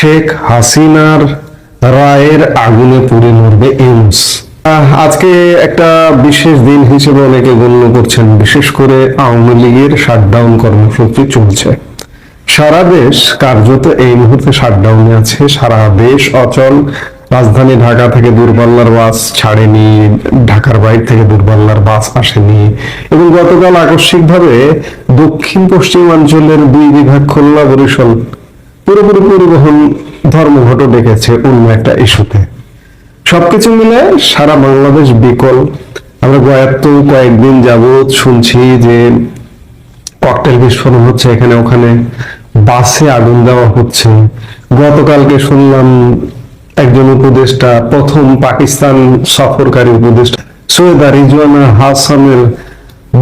শেখ হাসিনার রায়ের আগুনে পুড়ে মরবে আহ, আজকে একটা বিশেষ দিন হিসেবে অনেকে গণ্য করছেন বিশেষ করে আওয়ামী লীগের শাটডাউন কর্মসূচি চলছে। সারা দেশ কার্যত এই মুহূর্তে শাটডাউনে আছে সারা দেশ অচল। রাজধানী ঢাকা থেকে দূরপাল্লার বাস ছাড়েনি ঢাকার বাইরে থেকে দূরপাল্লার বাস আসেনি এবং গতকাল আকস্মিকভাবে দক্ষিণ পশ্চিমাঞ্চলের দুই বিভাগ খুলনা বরিশাল পুরোপুরি পরিবহন ধর্মঘট ডেকেছে অন্য একটা ইস্যুতে। সবকিছু মিলে সারা বাংলাদেশ বিকল। আমরা গয়াত্ত কয়েকদিন যাবৎ শুনছি যে ককটেল বিস্ফোরণ হচ্ছে এখানে, ওখানে বাসে আগুন দেওয়া হচ্ছে। গতকালকে শুনলাম একজন উপদেষ্টা, প্রথম পাকিস্তান সফরকারী উপদেষ্টা সৈয়দা রিজওয়ানা হাসানের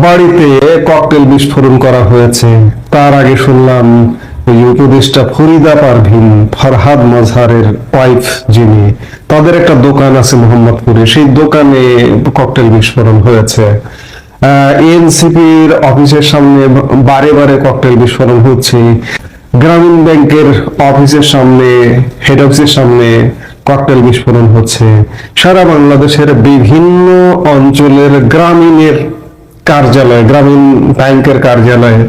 বাড়িতে ককটেল বিস্ফোরণ করা হয়েছে। তার আগে শুনলাম ওই উপদেষ্টা ফরিদা পারভিন, ফরহাদ মজহারের ওয়াইফ যিনি, তাদের একটা দোকান আছে মোহাম্মদপুরে। সেই দোকানে ককটেল বিস্ফোরণ হয়েছে। এনসিপির অফিসের সামনে বারে বারে ককটেল বিস্ফোরণ হচ্ছে। গ্রামীণ ব্যাংকের অফিসের সামনে হেড অফিসের সামনে ককটেল বিস্ফোরণ হচ্ছে। সারা বাংলাদেশের বিভিন্ন অঞ্চলের গ্রামীণের কার্যালয়, গ্রামীণ ব্যাংকের কার্যালয়ে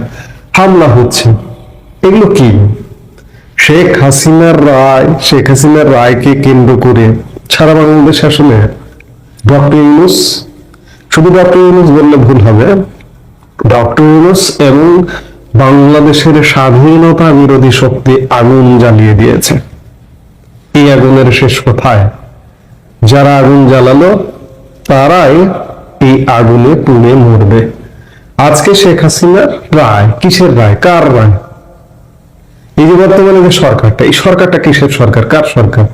হামলা হচ্ছে। এগুলো কি? শেখ হাসিনার রায়, শেখ হাসিনার রায়কে কেন্দ্র করে সারা বাংলাদেশ আসলে ডক্টর ইউনুস, শুধু ডক্টর ইউনুস বললে ভুল হবে, ডক্টর ইউনুস এবং বাংলাদেশের স্বাধীনতা বিরোধী শক্তি আগুন জ্বালিয়ে দিয়েছে। এই আগুনের শেষ কোথায়? যারা আগুন জ্বালালো, তারাই এই আগুনে পুড়ে মরবে। আজকে শেখ হাসিনার রায়, কিসের রায়? কার রায়? এই যে বর্তমানে যে সরকারটা, এই সরকারটা কিসের সরকার? কার সরকার?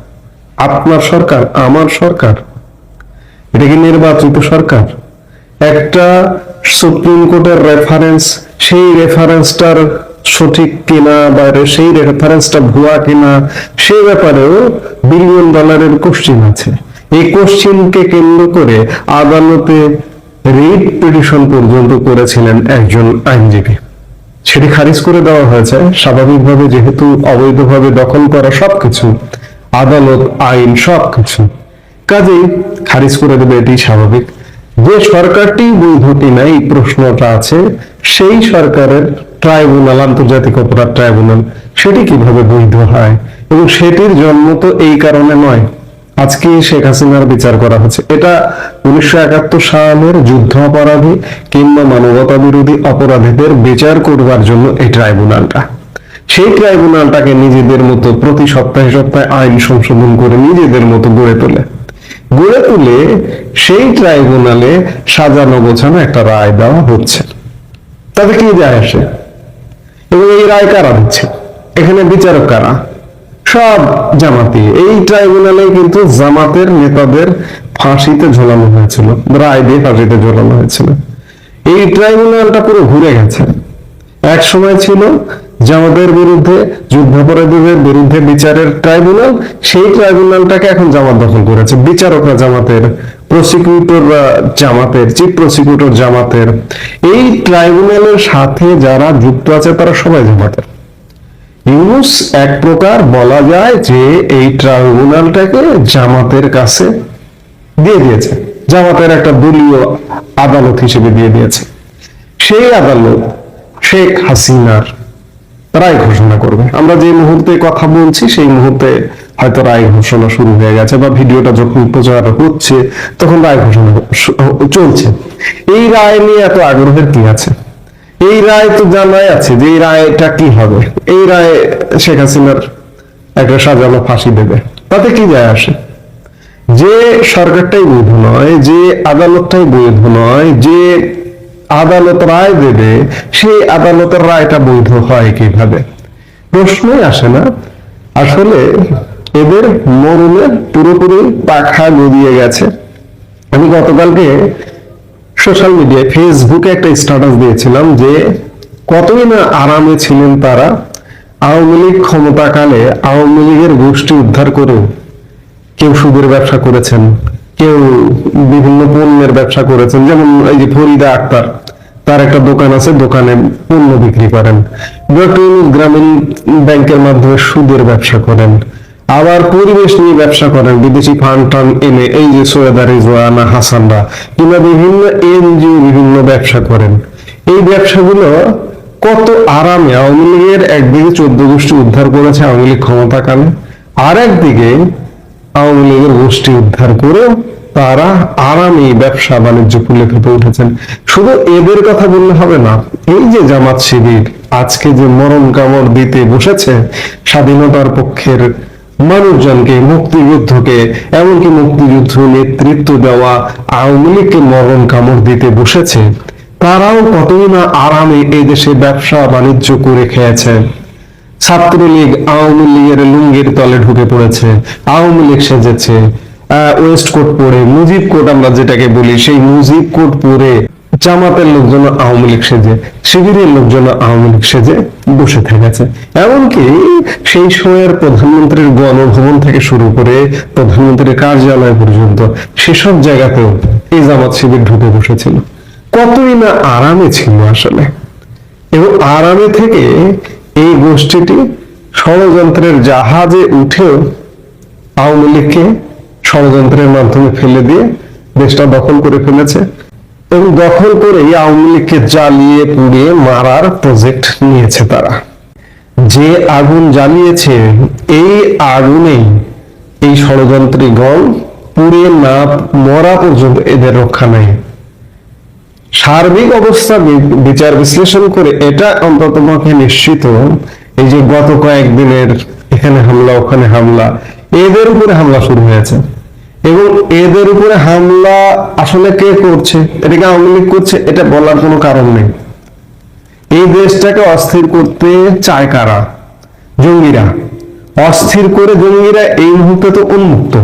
আপনার সরকার, আমার সরকার? এটা কি নির্বাচিত সরকার? একটা সুপ্রিম কোর্টের রেফারেন্স সেই রেফারেন্সটার সঠিক কিনা বা সেই রেফারেন্সটা ভুয়া কিনা সেই ব্যাপারেও বিলিয়ন ডলারের কোশ্চিন আছে। এই কোশ্চিনকে কেন্দ্র করে আদালতে রিট পিটিশন পর্যন্ত করেছিলেন একজন আইনজীবী। সেটি খারিজ করে দেওয়া হয়েছে। স্বাভাবিকভাবে যেহেতু অবৈধভাবে দখল করা সবকিছু, আদালত, আইন সবকিছু। কাজেই খারিজ করে দেবে এটি স্বাভাবিক। যে সরকারটি বৈধ কিনা এই প্রশ্নটা আছে, সেই সরকারের ট্রাইব্যুনাল, আন্তর্জাতিক অপরাধ ট্রাইব্যুনাল, সেটি কীভাবে বৈধ হয়? এবং সেটির জন্ম তো এই কারণে নয়। আজকে শেখ হাসিনার বিচার করা হচ্ছে। এটা উনিশশো একাত্তর সালের যুদ্ধ অপরাধী কিংবা মানবতা বিরোধী অপরাধীদের বিচার করবার জন্য এই ট্রাইব্যুনালটা। সেই ট্রাইব্যুনালটাকে নিজেদের মতো প্রতি সপ্তাহে সপ্তাহে আইন সংশোধন করে নিজেদের মতো গড়ে তোলে। গড়ে তুলে সেই ট্রাইব্যুনালে সাজানো গোছানো একটা রায় দেওয়া হচ্ছে। তাতে কি যায় আসে? এবং এই রায় কারা দিচ্ছে? এখানে বিচারক কারা? সব জামাতি। এই ট্রাইব্যুনালে কিন্তু জামাতের নেতাদের ফাঁসিতে ঝোলানো হয়েছিল, রায় দিয়ে ফাঁসিতে ঝোলানো হয়েছিল। এই ট্রাইব্যুনালটা পুরো ঘুরে গেছে। এক সময় ছিল জামাতের বিরুদ্ধে, যুদ্ধাপরাধীদের বিরুদ্ধে বিচারের ট্রাইব্যুনাল, সেই ট্রাইব্যুনালটাকে এখন জামাত দখল করেছে। বিচারকরা জামাতের প্রসিকিউটর জামাতের, চিফ প্রসিকিউটর জামাতের। এই ট্রাইব্যুনালের সাথে যারা যুক্ত আছে, তারা সবাই জামাতের। ইউনুস এক প্রকার বলা যায় যে এই ট্রাইব্যুনালটাকে জামাতের কাছে দিয়ে দিয়েছে। জামাতের একটা দলীয় আদালত হিসেবে দিয়ে দিয়েছে। সেই আদালত শেখ হাসিনার রায় ঘোষণা করবে। আমরা যে মুহূর্তে কথা বলছি, সেই মুহূর্তে হয়তো রায় ঘোষণা শুরু হয়ে গেছে বা ভিডিওটা যখন প্রচার হচ্ছে, তখন রায় ঘোষণা চলছে। এই রায় নিয়ে এত আগ্রহের কি আছে? এই রায় তো জানাই আছে যে এই রায়টা কি হবে? এই রায় শেখ হাসিনার একটা সাজানো ফাঁসি দেবে। তাতে কি যায় আসে? যে সরকারটাই বৈধ নয়, যে আদালতটাই বৈধ নয়, যে আদালত রায় দেবে, সেই আদালতের রায়টা বৈধ হয় কীভাবে? প্রশ্নই আসে না। আসলে এদের মরণের পুরোপুরি পাখা গড়িয়ে গেছে। আমি গতকালকে সোশ্যাল মিডিয়ায় ফেসবুকে একটা স্ট্যাটাস দিয়েছিলাম যে কতই না আরামে ছিলেন তারা, আওয়ামী লীগ ক্ষমতাকালে আওয়ামী লীগের গোষ্ঠী উদ্ধার করেও কেউ সুদের ব্যবসা করেছেন, কেউ বিভিন্ন পণ্যের ব্যবসা করেছেন, যেমন এই যে ফরিদা আক্তার, তার একটা দোকান আছে, দোকানে পণ্য বিক্রি করেন। গ্রামীণ ব্যাংকের মাধ্যমে সুদের ব্যবসা করেন। আবার পরিবেশ নিয়ে ব্যবসা করেন বিদেশি ফান্ড টান এনে, এই যে সৈয়দা রিজওয়ানা হাসানরা, কিংবা বিভিন্ন এনজিও বিভিন্ন ব্যবসা করেন। এই ব্যবসাগুলো কত আরামে আওয়ামী লীগের একদিকে চোদ্দ গোষ্ঠী উদ্ধার করেছে আওয়ামী লীগ ক্ষমতাকালে আর একদিকে আওয়ামী লীগের গোষ্ঠী উদ্ধার করে তারা আরামে ব্যবসা বাণিজ্য ফুলে ফেপে উঠেছেন। শুধু এদের কথা বললে হবে না, এই যে জামাত শিবির আজকে যে মরণ কামড় দিতে বসেছে, স্বাধীনতার পক্ষের মানুষজনকে মুক্তিযুদ্ধকে, এমনকি মুক্তিযুদ্ধ নেতৃত্ব দেওয়া আওয়ামী লীগকে মরণ কামড় দিতে বসেছে, তারাও কতই না আরামে এই ব্যবসা বাণিজ্য করে খেয়েছে। ছাত্রলীগ আওয়ামী লীগের লুঙ্গির তলে ঢুকে পড়েছে, আওয়ামী লীগ সেজেছে। ওয়েস্ট কোট পরে মুজিব কোট আমরা যেটাকে বলি, সেই মুজিব কোট পরে জামাতের লোকজন আওয়ামী লীগ সেজে, শিবিরের লোকজন আওয়ামী লীগ সেজে বসে থেকেছে এমনকি সেই সময়ের প্রধানমন্ত্রীর গণভবন থেকে শুরু করে প্রধানমন্ত্রীর কার্যালয় পর্যন্ত সেসব জায়গাতেও এই জামাত শিবির ঢুকে বসেছিল। কতই না আরামে ছিল আসলে। এবং আরামে থেকে এই গোষ্ঠীটি ষড়যন্ত্রের জাহাজে উঠেও আওয়ামী লীগকে ষড়যন্ত্রের মাধ্যমে ফেলে দিয়ে দেশটা দখল করে ফেলেছে। এবং দখল করে আওয়ামী লীগকে জ্বালিয়ে পুড়িয়ে মারার প্রজেক্ট নিয়েছে তারা। যে আগুন জ্বালিয়েছে, এই আগুনেই এই ষড়যন্ত্রীগণ পুড়িয়ে না মরা পর্যন্ত এদের রক্ষা নেই সার্বিক অবস্থা বিচার বিশ্লেষণ করে এটা অন্তত নিশ্চিত। এই যে গত কয়েকদিনের এখানে হামলা, ওখানে হামলা, এদের উপরে হামলা শুরু হয়েছে। এবং এদের উপরে হামলা আসলে কে করছে? এটাকে আওয়ামী লীগ করছে, এটা বলার কোনো কারণ নেই। এই দেশটাকে অস্থির করতে চায় কারা? জঙ্গিরা। অস্থির করে জঙ্গিরা এই মুহূর্তে তো উন্মুক্ত।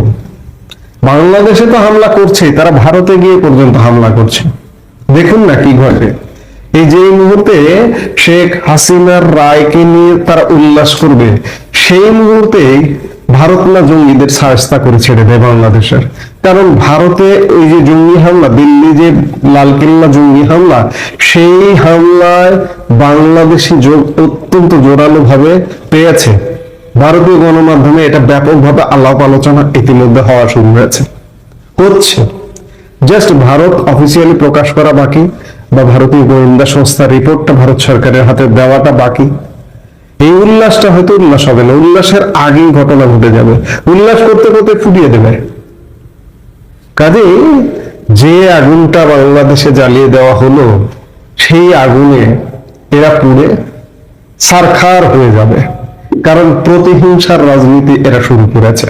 বাংলাদেশে তো হামলা করছে, তারা ভারতে গিয়ে পর্যন্ত হামলা করছে। দেখুন না কি ঘটে। এই যে মুহূর্তে শেখ হাসিনার রায়কে নিয়ে তারা উল্লাস করবে, সেই মুহূর্তে ভারত না জঙ্গিদের সাহস্তা করে ছেড়ে দেয় বাংলাদেশের। কারণ ভারতে ওই যে জঙ্গি হামলা, দিল্লি যে লালকেল্লা জঙ্গি হামলা, সেই হামলায় বাংলাদেশি যোগ অত্যন্ত জোরালো ভাবে পেয়েছে। ভারতীয় গণমাধ্যমে এটা ব্যাপকভাবে আলাপ আলোচনা ইতিমধ্যে হওয়া শুরু হয়েছে। হচ্ছে জাস্ট ভারত অফিসিয়ালি প্রকাশ করা বাকি, বা ভারতীয় গোয়েন্দা সংস্থার রিপোর্টটা ভারত সরকারের হাতে দেওয়াটা বাকি। এই উল্লাসটা হয়তো উল্লাস হবে না, উল্লাসের আগেই ঘটনা ঘটে যাবে। উল্লাস করতে করতে ফুটিয়ে দেবে। কাজেই যে আগুনটা বাংলাদেশে জ্বালিয়ে দেওয়া হলো, সেই আগুনে এরা পুড়ে সারখার হয়ে যাবে। কারণ প্রতিহিংসার রাজনীতি এরা শুরু করেছে।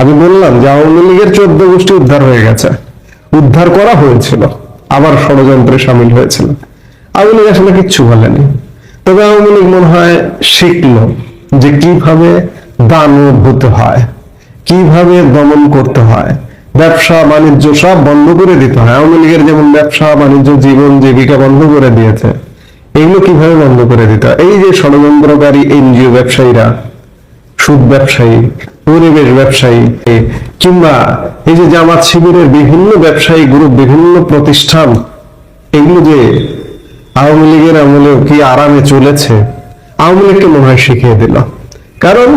আমি বললাম যে আওয়ামী লীগের চোদ্দ গোষ্ঠী উদ্ধার হয়ে গেছে। উদ্ধার করা হয়েছিল, আবার ষড়যন্ত্রে সামিল হয়েছিল। আওয়ামী লীগ আসলে কিচ্ছু বলেনি। তবে লীগ মনে হয় শিখলো যে কীভাবে দানব হতে হয়, কীভাবে দমন করতে হয়। ব্যবসা, বাণিজ্য সব বন্ধ করে দিতে হয়। আওয়ামী লীগের যেমন ব্যবসা, বাণিজ্য, জীবন, জীবিকা বন্ধ করে দিয়েছে, এগুলো কীভাবে বন্ধ করে দিতে হয়? এই যে ষড়যন্ত্রকারী এনজিও ব্যবসায়ীরা, সুদ ব্যবসায়ী, পরিবেশ ব্যবসায়ী, কিংবা এই যে জামাত শিবিরের বিভিন্ন ব্যবসায়ী, গ্রুপ, বিভিন্ন প্রতিষ্ঠান, এগুলো যে আওয়ামী লীগের আমলে কি আরামে চলেছে? আওয়ামী লীগকে মনে হয় শিখিয়ে দিল। কারণ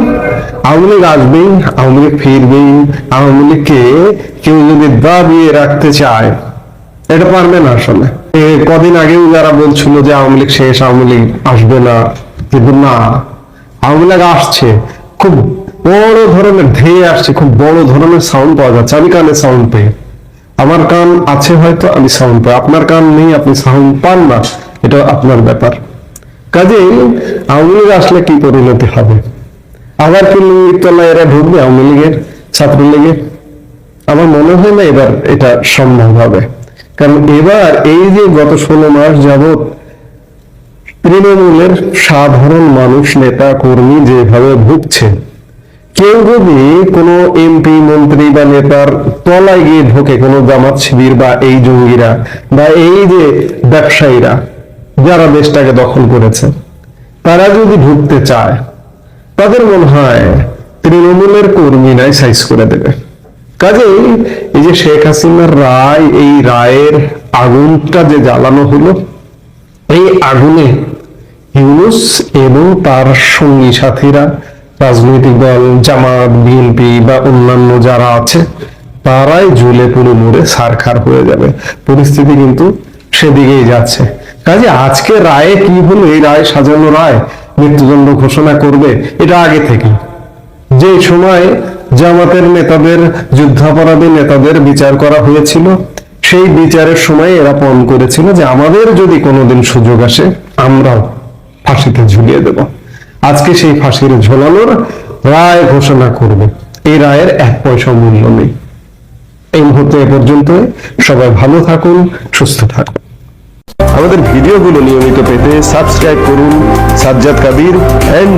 আওয়ামী লীগ আসবেই, আওয়ামী লীগ ফিরবেই, আওয়ামী লীগকে কেউ যদি দাবিয়ে রাখতে চায়, এটা পারবে না আসলে। কদিন আগেও যারা বলছিল যে আওয়ামী লীগ শেষ, আওয়ামী লীগ আসবে না কিন্তু না, আওয়ামী লীগ আসছে, খুব বড় ধরনের ধেয়ে আসছে, খুব বড় ধরনের সাউন্ড পাওয়া যাচ্ছে। আমি কানে সাউন্ড পেয়ে। আমার কান আছে হয়তো, আমি সাউন্ড পাই। আপনার কান নেই, আপনি সাউন্ড পান না। এটা আপনার ব্যাপার। কাজেই আওয়ামী লীগ আসলে কি পরিণতি হবে? আবার কি লুঙ্গির তলায় এরা ঢুকবে আওয়ামী লীগের, ছাত্রলীগের? আমার মনে হয় না এবার এটা সম্ভব হবে। কারণ এবার এই যে গত ষোলো মাস যাবত তৃণমূলের সাধারণ মানুষ, নেতা, কর্মী যেভাবে ভুগছে, কেউ যদি কোনো এমপি মন্ত্রী বা নেতার তলায় গিয়ে ঢোকে কোনো জামাত শিবির বা এই জঙ্গিরা বা এই যে ব্যবসায়ীরা যারা দেশটাকে দখল করেছে, তারা যদি ঢুকতে চায়, তাদের মনে হয় তৃণমূলের কর্মীরাই সাইজ করে দেবে। কাজেই এই যে শেখ হাসিনার রায়, এই রায়ের আগুনটা যে জ্বালানো হলো, এই আগুনে ইউনুস এবং তার সঙ্গী সাথীরা, রাজনৈতিক দল, জামাত, বিএনপি বা অন্যান্য যারা আছে, তারাই ঝুলে পুরো মরে সারখার হয়ে যাবে। পরিস্থিতি কিন্তু সেদিকেই যাচ্ছে। কাজে আজকে রায়ে কি হলো? এই রায় সাজানো রায় মৃত্যুদণ্ড ঘোষণা করবে, এটা আগে থেকে যে সময় জামাতের নেতাদের, যুদ্ধাপরাধী নেতাদের বিচার করা হয়েছিল, সেই বিচারের সময় এরা পণ করেছিল যে আমাদের যদি কোনোদিন সুযোগ আসে, আমরাও ফাঁসিতে ঝুলিয়ে দেব। আজকে সেই ফাঁসির ঝোলানোর রায় ঘোষণা করবে। এই রায়ের এক পয়সা মূল্য নেই। এই মুহূর্তে এ পর্যন্ত সবাই ভালো থাকুন, সুস্থ থাকুন। আমাদের ভিডিওগুলো নিয়মিত পেতে সাবস্ক্রাইব করুন সাজ্জাদ কাবির এন্ড